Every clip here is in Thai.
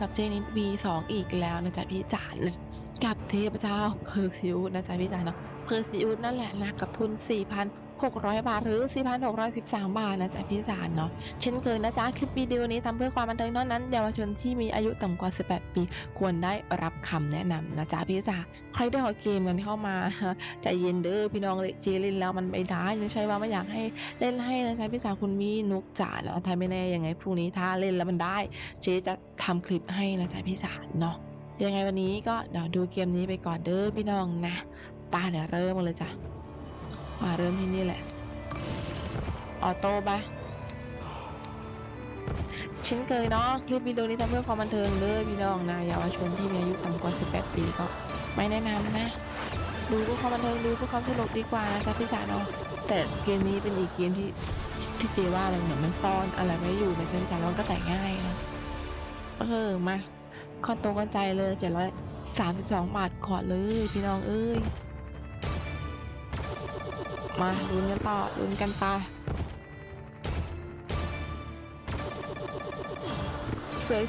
กับเจนิส V2 อีกแล้วนะจ๊ะพี่จ๋านะกับเทพเจ้าเพอร์ซิวนะจ๊ะพี่จ๋าเนาะเพอร์ซิวนั่นแหละนะกับทุน 600 บาทหรือ 4,613 บาทนะจ๊ะพี่จ๋าเนาะเช่นเคยนะจ๊ะคลิปวิดีโอนี้ทำเพื่อความบันเทิงเท่านั้นเยาวชนที่มีอายุต่ำกว่า 18 ปี ควรได้รับคำแนะนำนะจ๊ะพี่จ๋าใครได้ขอเกมกันเข้ามาใจเย็นเด้อพี่น้องเลยเจล่นแล้วมันไม่ได้ไม่ใช่ว่าไม่อยากให้เล่นให้นะจ๊ะพี่สาวคุณมีนุกจ๋าแล้วถ้าไม่แน่ยังไงพรุ่งนี้ถ้าเล่นแล้วมันได้ เจ๊จะทำคลิปให้นะจ๊ะพี่สาวเนาะยังไงวันนี้ก็เดี๋ยวดูเกมนี้ไปก่อนเด้อพี่น้องนะป้าเดี๋ยวเริ่มเลยจ้ะ ป้าเริ่มที่นี่แหละ ออโต้ปะเช่นเคยเนาะคลิปวิดีโอนี้ทำเพื่อความบันเทิงเด้อพี่น้องนะเยาวชนที่มีอายุต่ำกว่า 18 ปีก็ไม่แนะนำนะ ดูเพื่อความบันเทิงดูเพื่อความสนุกดีกว่านะจ๊ะพี่จ๋าเนาะแต่เกมนี้เป็นอีกเกมที่ที่เจว่ามันเหมือนมันซ่อนอะไรไว้อยู่ในเซมชาร์ลอนก็แต่ง่ายนะเออมาคอนโตกันใจเลยเจ็ดร้อยสามสิบสองบาทขอเลยพี่น้องเอ้ย มาลุ้นกันต่อลุ้นกันไป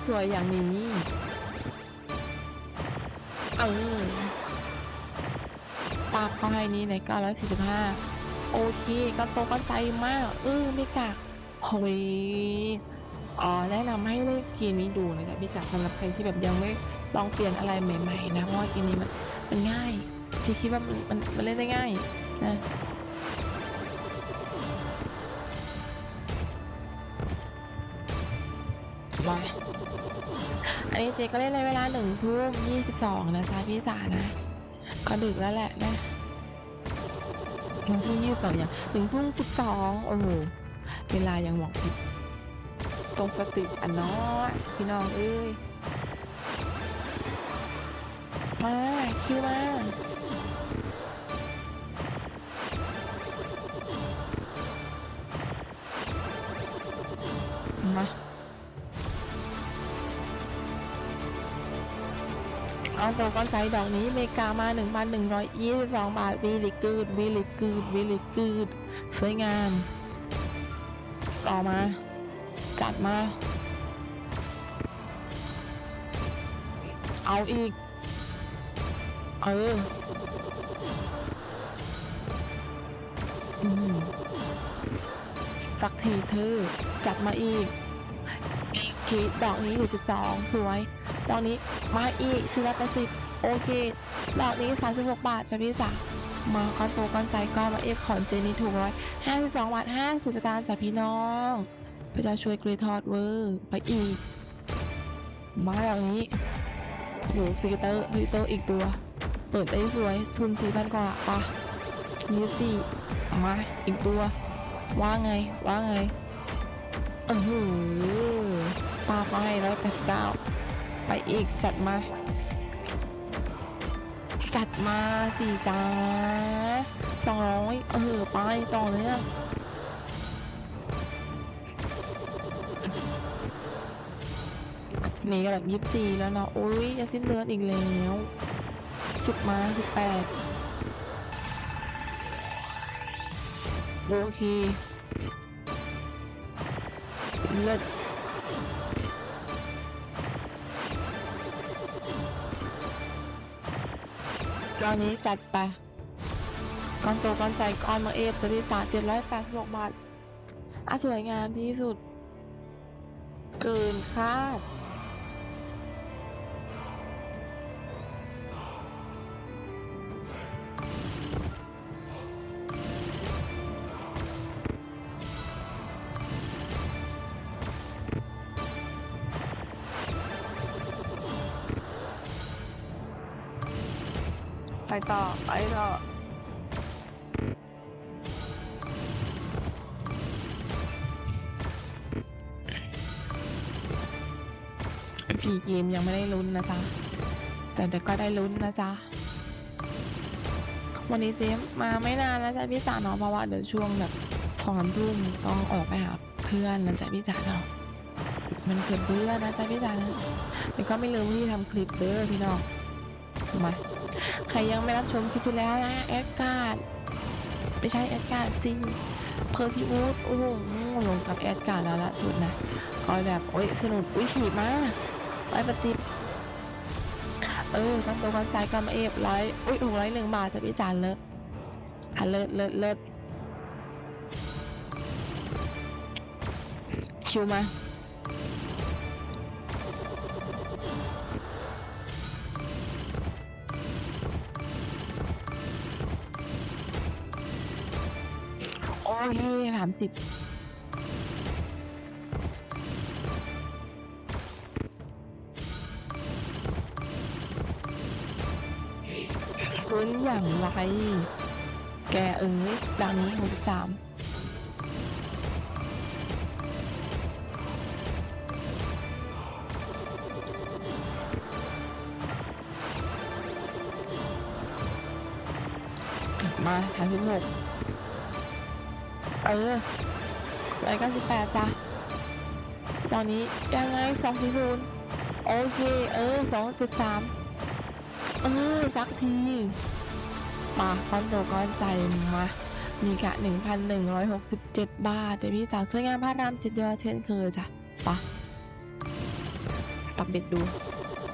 สวยๆอย่างนี้เออปากเขาให้นี้ใน945 โอเค ก็โตก็ใจมาก เออไม่กากโอ้ยอ๋อแนะนำให้เล่นเกมนี้ดูนะจ๊ะพี่จ๋าสำหรับใครที่แบบยังไม่ลองเปลี่ยนอะไรใหม่ ๆ นะ เพราะว่าเกมนี้มันมันง่ายจีคิดว่ามันมันเล่นได้ง่ายนะ อันนี้เจก็เล่นในเวลาหนึ่งทุ่มยี่สิบสองนะจ๊ะพี่สานะก็ดึกแล้วแหละนะหนึ่งทุ่มยี่สิบสองอย่างหนึ่งทุ่มสิบสองโอ้โหเวลายังบอกผิดตรงสติอะเนาะพี่น้องเอ้ยมาคิวมา เอาตัวก้อนใจดอกนี้อเมริกามา 1,122 บาทวีลิกูดวีลิกูดวีลิกูดสวยงาม ต่อมา จัดมา เอาอีก เออสักทีเธอ จัดมาอีกอีกทีดอกนี้หนึ่งจุดสองสวย ดอกนี้มาอีกสี่ร้อยแปดสิบโอเคดอกนี้สามสิบหกบาทจะพี่จ๋ามาก้อนโตก้อนใจก็มาเอฟขอนเจนี่ถูกร้อยห้าสิบสองบาทห้าสิบตางค์จากพี่น้องพระเจ้าช่วยกรีทอดเวอร์ไปอีก มาอย่างนี้หนูซิกเตอร์ซิกเตอร์อีกตัว เปิดได้สวยทุนสี่พันกว่าปะยี่สี่มาอีกตัว ว่าไงว่าไงเออหือปาไปร้อยแปดสิบเก้า ไปอีก จัดมา จัดมาสิจ้าสองร้อยเออ ไปต่อเลยอะนี่ก็แบบยี่สิบสี่แล้วเนาะโอ้ยจะสิ้นเดือนอีกแล้วสิบมาสิบแปดโอเคเลิศ ตอนนี้จัดไปก้อนโตก้อนใจก้อนมาเอฟจะได้สามเจ็ดร้อยแปดสิบหกบาทอะสวยงามที่สุด เกินคาด ไปต่อ ไปต่อผีเกมยังไม่ได้ลุ้นนะจ๊ะ แต่เดี๋ยวก็ได้ลุ้นนะจ๊ะ วันนี้เจมมาไม่นานแล้วจ้ะพี่จ๋าเนาะเพราะว่าเดี๋ยวช่วงแบบสองสามทุ่มต้องออกไปหาเพื่อนแล้วจ้ะพี่จ๋าเนาะมันเกิดเบื่อนะจ๊ะพี่จ๋านะแล้วก็ไม่ลืมที่ทำคลิปเด้อพี่น้องมา ใครยังไม่รับชมคลิปที่แล้วนะแอดการ์ดไม่ใช่แอดการ์ดสิเพอร์ซิวูดโอ้โหลงกับแอดการ์ดแล้วล่ะสุดนะก็แบบโอ้ยสนุกอุ้ยขีดมาไปปฏิบเออกันตัวกันใจกันมาเอฟร้อยอุ้ยหกร้อยหนึ่งบาทจะพี่จานเลิศอะเลิศเลิศเลิศคิวมา โอ้ยสามสิบฟื้นอย่างไร แกเอ้ยดาวนี้หกสิบสามมาสามสิบหก ออร้อยเก้าสิบแปดจ้ะตอนนี้ยังไงสองศูนย์โอเค เออสองจุดสามเออ สักทีมาก้อนโตก้อนใจมามีกะหนึ่งพันหนึ่งร้อยหกสิบเจ็ดบาทเดี๋ยวพี่สาวสวยงามพระรามเจ็ดยอดเช่นเคยจ้ะปะปรับเบ็ดดู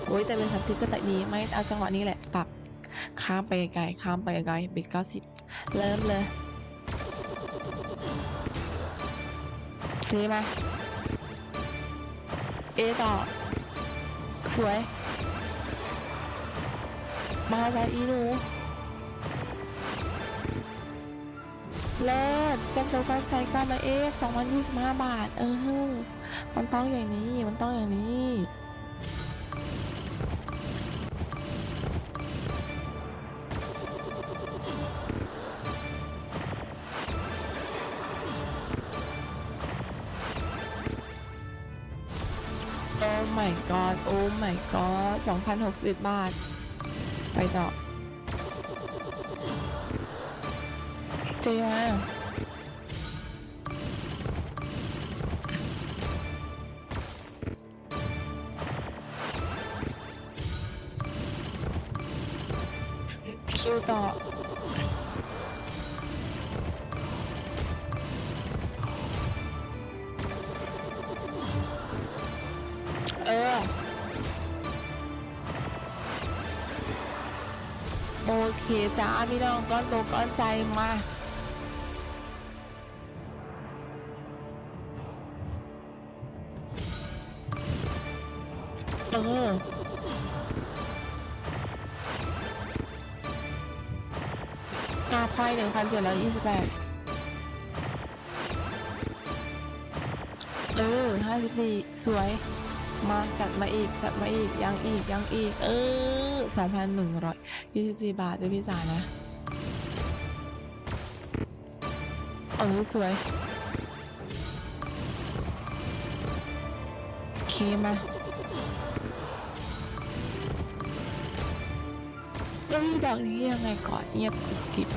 โอ้ยแต่เป็นสามสิบก็แต่ดีไม่เอาจังหวะนี้แหละปรับข้ามไปไกลข้ามไปไกลเบ็ดเก้าสิบเริ่มเลย เจมา เอต่อ สวย มาใจอีหนูเลิศเต็มตัวกันใจกันมาเอฟ2,025บาท เออ มันต้องอย่างนี้ มันต้องอย่างนี้ my god โอ้ my god 2,061 บาท ไปต่อ เจมาคิวต่อ เคจ้าพี่น้องก้อนโตก้อนใจมาเออกาไฟหนึ่งพันเจ็ดร้อยยี่สิบแปดเออห้าสิบสี่สวย มาจัดมาอีกจัดมาอีกยังอีกยังอีก เออสองพันหนึ่งร้อยยี่สิบสี่บาทด้วยพี่สานะเออสวยโอเคมาเอ้ยดอกนี้ยังไงก่อนเงียบกิบ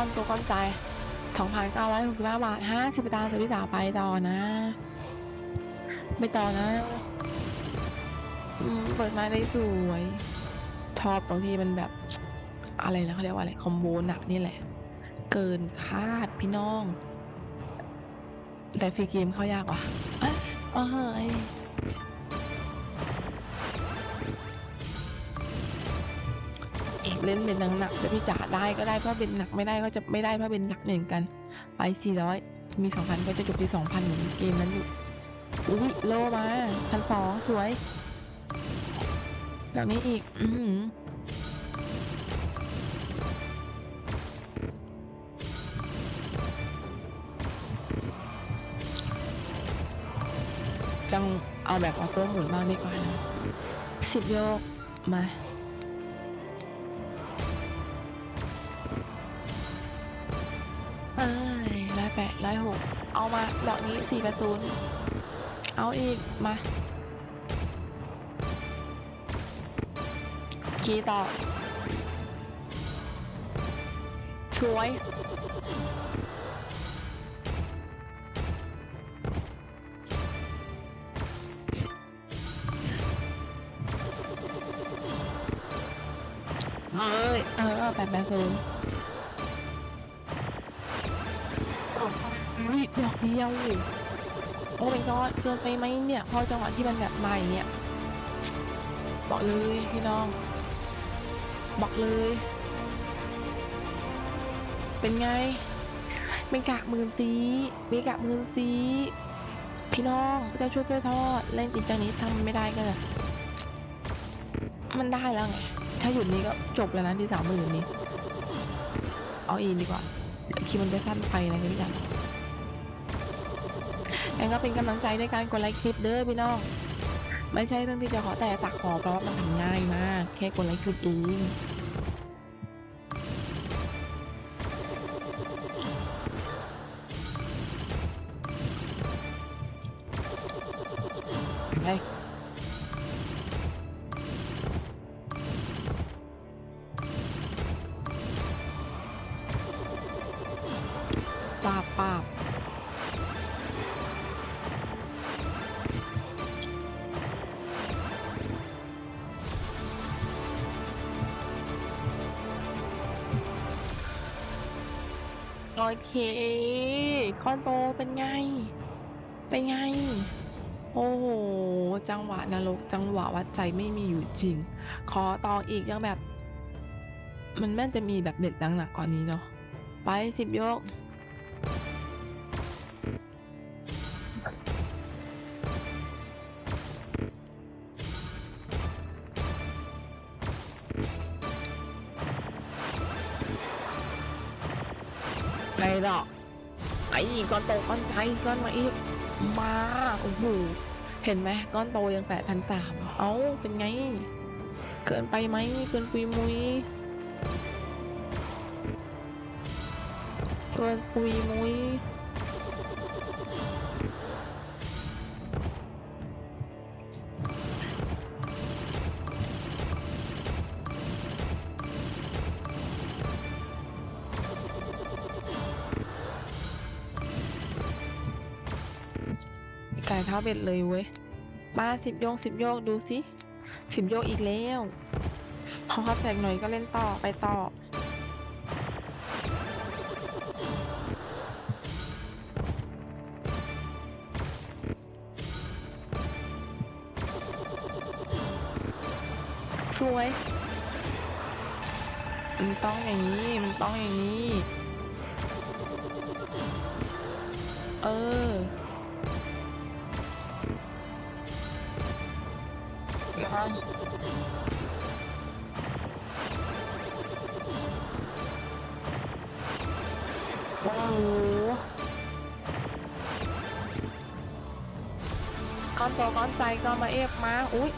อนตัวก้อนใจสองพันเก้าร้อยหกสิบห้าบาทห้าสิบตางค์จะพี่สาไปต่อนะไม่ต่อนะอเปิดมาได้สวย ชอบตรงที่มันแบบ อะไรนะเขาเรียกว่าอะไร คอมโบหนักนี่แหละ เกินคาดพี่น้อง แต่ฟรีเกมเข้ายากว่ะอ้ยเอ้ย เล่นเป็นหนักๆจะพี่จ๋าได้ก็ได้เพราะเป็นหนักไม่ได้ก็จะไม่ได้เพราะเป็นหนักเหมือนกัน ไปสี่ร้อยมีสองพันก็จะจบที่สองพันเหมือนเกมนั้นอยู่อุ้ยโลมาพันสองสวยแบบนี้อีก อือหือแบบออโต้หมุนบ้างดีกว่านะสิบโยกมา ร้อยแปดร้อยหกเอามาดอกนี้สี่ประตูนเอาอีก มากีต่อสวยเอ้ยเออแปดแปดศูนย์ ดอกเดียว โอ้ my god เกินไปไหมเนี่ย พอจังหวะที่มันแบบใหม่เนี่ย บอกเลยพี่น้อง บอกเลย เป็นไงเป็นกะหมื่นซีเป็นกะหมื่นซีพี่น้องพระช่วยกล้วยทอดเล่นจริงจังนี้ทำไม่ได้ก็จะมันได้แล้วไง ถ้าหยุดนี้ก็จบแล้วนะที่สามหมื่นนี้ เอาอีกดีกว่าคิดมันจะสั้นไปนะพี่จัน งั้นก็เป็นกำลังใจในการกดไลค์คลิปเด้อพี่น้อง ไม่ใช่เรื่องที่จะขอแต่ตักขอเพราะว่ามันง่ายมาก แค่กดไลค์คลิปเองไป เคคอนโตเป็นไง เป็นไง โอ้โห จังหวะนรก จังหวะวัดใจไม่มีอยู่จริง ขอต่ออีกยังแบบ มันแม่นจะมีแบบเด็ดหนักๆกว่อนนี้เนาะ ไปสิบยก ก้อนโตก้อนใจก้อนมาอีกมาโอ้โหเห็นไหมก้อนโตยังแปดพันสามเอ้าเป็นไง เกินไปไหมเกินปุยมุยเกินปุยมุย ไก่เท้าเบ็ดเลยเว้ย มาสิบโยงสิบโยกดูสิสิบโยกอีกแล้วพอเขาแจกหน่อยก็เล่นต่อไปต่อ สวย มันต้องอย่างนี้ มันต้องอย่างนี้ เออ ก้อนโตก้อนใจก็มาเอฟมา อุ้ย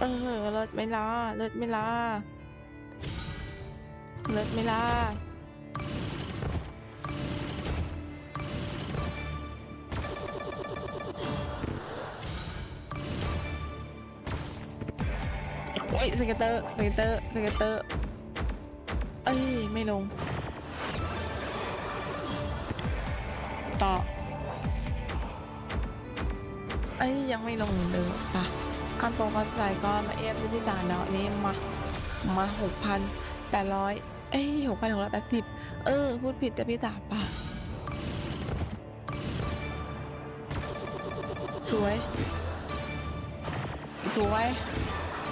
เออเลิศไม่ลาเลิศไม่ลาเลิศไม่ลาโอ้ยสเกตเตอร์สเกตเตอร์สเกตเตอร์เอ้ย ไม่ลง ต่อ เอ้ยยังไม่ลงเหมือนเดิมปะก้อนโตก้อนใส่ก้อนมาเอฟที่จานแล้วนนี้มามาหกพันแปดร้อยเอ้ยหกพันหกร้อยแปดสิบเออ พูดผิดแต่พี่จ๋าปะสวย สวย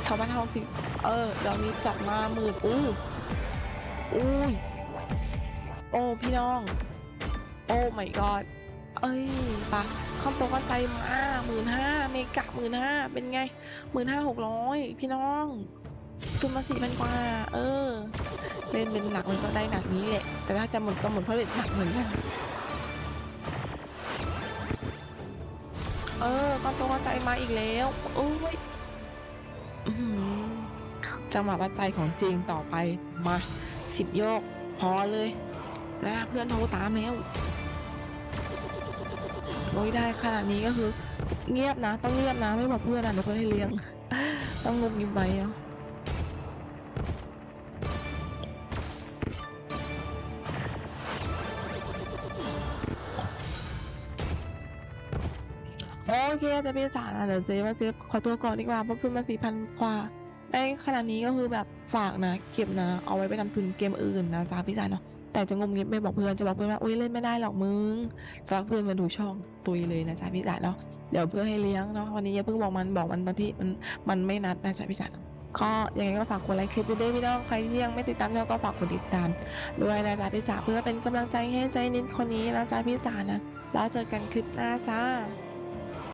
ชาวบ้านเฮาสิเออเดี๋ยวนี้จัดมาหมื่นอู้อุ้ยโอ้พี่น้อง โอ้ my god เอ้ยปะข้อมโตก็ใจมา หมื่นห้าเมกะหมื่นห้าเป็นไงหมื่นห้าหกร้อยพี่น้องทุนมาสี่พันกว่า เออ เล่นเป็นหลักมันก็ได้หนักนี้แหละ แต่ถ้าจะหมดก็หมดเพราะเล่นหนักเหมือนกันเออก้อนตัวใจมาอีกแล้วโอ้ยจังหวะปัจจัยของจริงต่อไปมาสิบโยก พอเลยนะเพื่อนโทรตามแล้วโอ้ยได้ขนาดนี้ก็คือ เงียบนะ ต้องเงียบนะ ไม่บอกเพื่อนนะเดี๋ยวเพื่อนให้เลี้ยง ต้องงุบงิบไว้เนาะโอเคจะพี่จ๋านะเดี๋ยวเจ๊ว่าเจ๊ขอตัวก่อนดีกว่าเพราะทุนมาสี่พันกว่าได้ขนาดนี้ก็คือแบบฝากนะ เก็บนะ เอาไว้ไปทำทุนเกมอื่นนะจ๊ะพี่จ๋าเนาะแต่จะงมงิบไม่บอกเพื่อนจะบอกเพื่อนว่าอุ้ยเล่นไม่ได้หรอกมึงรักเพื่อนมาดูช่องตุยเลยนะจ๊ะพี่จ๋าเนาะ เดี๋ยวเพื่อนให้เลี้ยงเนาะวันนี้อย่าเพิ่งบอกมันบอกมันตอนที่มันมันไม่นัดนะจ๊ะพี่จ๋าเนก็ยังไงก็ฝากกดไลค์คลิปด้วยพี่น้องใครที่ยังไม่ติดตามช่องก็ฝากกดติดตาม ด้วยนะจ๊ะพี่จ๋าเพื่อเป็นกำลังใจให้ใจนิดคนนี้นะจ๊ะพี่จ๋านะแล้วเจอกันคลิปหน้าจ้า